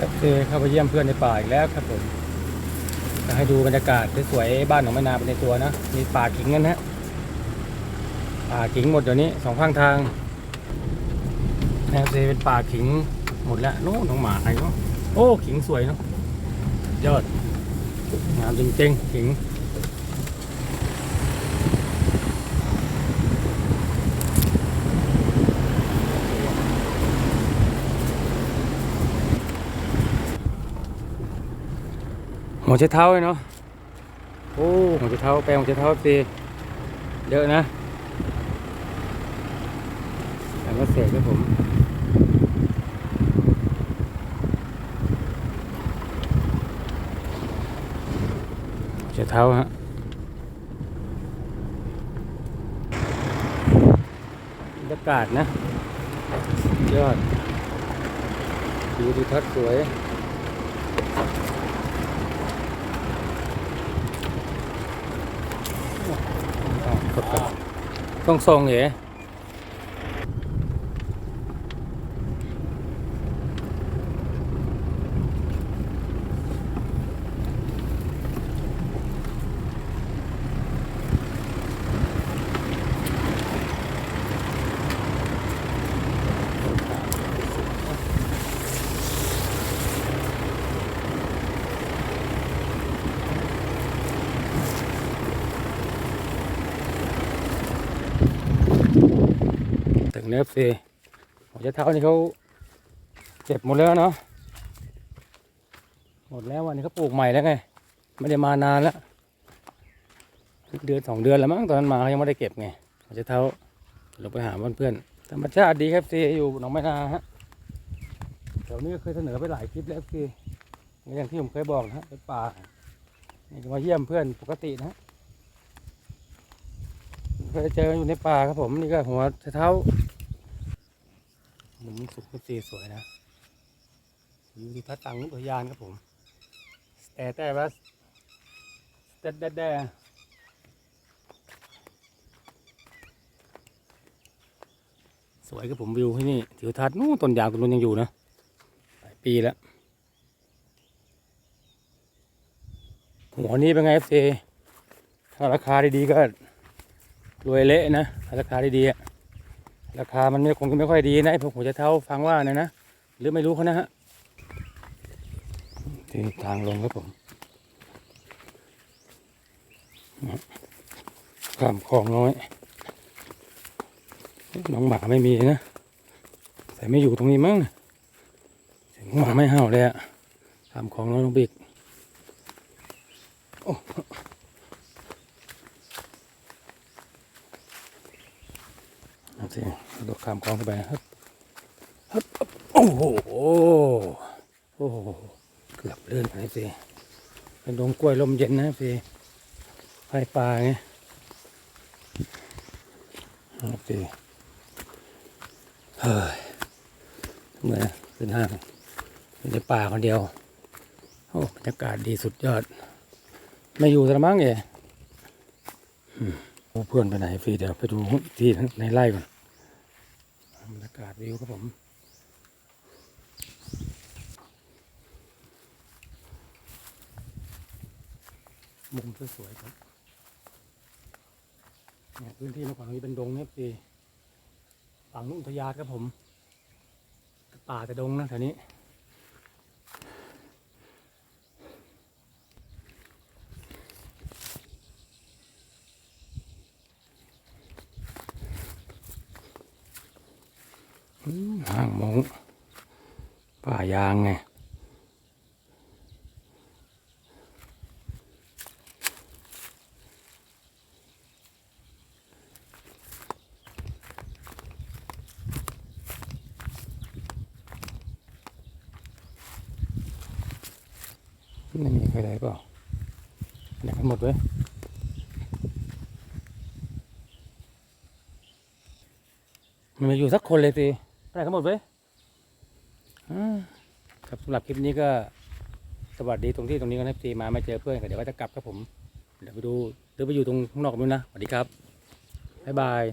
ครับเจเข้าไปเยี่ยมเพื่อนในป่าอีกแล้วครับผมจะให้ดูบรรยากาศสวยๆบ้านของแม่นาเป็นในตัวนะ มีป่าขิงกันนะป่าขิงหมดเดี๋ยวนี้สองข้างทางนะครับเจเป็นป่าขิงหมดแล้วโน้น้องหมาไงเนาะโอ้ขิงสวยเนาะยอดงามจริงๆขิง หัวเช้เท้าเลยเนาะโอ้หัวเช้เท้าแปลงหัวเช้เท้าสิเยอะนะแต่ก็เสกครับผมหัวเช้เท้าฮะบรรยากาศนะ ยอดวิวทิวทัศน์สวย ต้องทรงเหรอ เนื้อฟรีหัวเท้านี่เขาเจ็บหมดแล้วเนาะหมดแล้ววันนี้เขาปลูกใหม่แล้วไง ไม่ได้มานานแล้วเดือนสองเดือนแล้วมั้งตอนนั้นมาเขายังไม่ได้เก็บไงหัวใจเท้าลงไปหาเพื่อนๆธรรมชาติดีครับซีอยู่หนองไม้นาฮะแถวนี้เคยเสนอไปหลายคลิปแล้วซีอย่างที่ผมเคยบอกนะฮะเป็นป่านี่มาเยี่ยมเพื่อนปกตินะฮะเคยเจออยู่ในป่าครับผมนี่ก็หัวเท้า มุมสุขสีสวยนะวิวทิวทัศน์ต่างอุทยานครับผมแต่แต่ว่าแต่แต่แต่สวยครับผมวิวที่นี่ทิวทัศน์นู่นต้นยางต้นนู้นยังอยู่นะหลายปีแล้วหัวนี้เป็นไงเอฟซีถ้าราคาดีๆก็รวยเละนะถ้าราคาดีๆ ราคามันไม่คงไม่ค่อยดีนะไอ้พวกหัวใจเท้าฟังว่านี่ยนะหรือไม่รู้เขานะฮะที่ทางลงครับผมข้ามคลองน้อยน้องหมาไม่มีนะแต่ไม่อยู่ตรงนี้มั้งเสียงหมาไม่เห่าเลยอะข้ามคลองน้อยลงไปอีกโอ้ เอา สิโดดข้ามคลองเข้าไปครับฮึบฮึบโอ้โหโอ้โหเกือบเลื่อนไปสิเป็นดงกล้วยลมเย็นนะสิไฟป่าไงเอาสิเฮ้ยเมื่อยขึ้นห้างอยู่ในป่าคนเดียวโอ้บรรยากาศดีสุดยอด ไม่อยู่สมั้งเอ๋อืมเพื่อนไปไหนฟรีเดี๋ยวไปดูที่ในไร่ก่อนากาศวิวครับผม มุมสวยๆครับเนี่ยพื้นที่เมื่อก่อนนี้เป็นดงเนี่ยปีฝั่งนุ่นอุทยานครับผม ป่าแต่ดงนะแถวนี้ ห่างมงป่ายางไงไม่มีใครได้เปล่าไหนกันหมดเว้ยมันมาอยู่สักคนเลยสิ ได้ทั้งหมดเว้ยครับสำหรับคลิปนี้ก็สวัสดีตรงที่ตรงนี้กันนะทีมาไม่เจอเพื่อนเดี๋ยวก็จะกลับครับผม เดี๋ยวไปดูเดี๋ยวไปอยู่ตรงข้างนอกนู้นนะสวัสดีครับบ๊ายบาย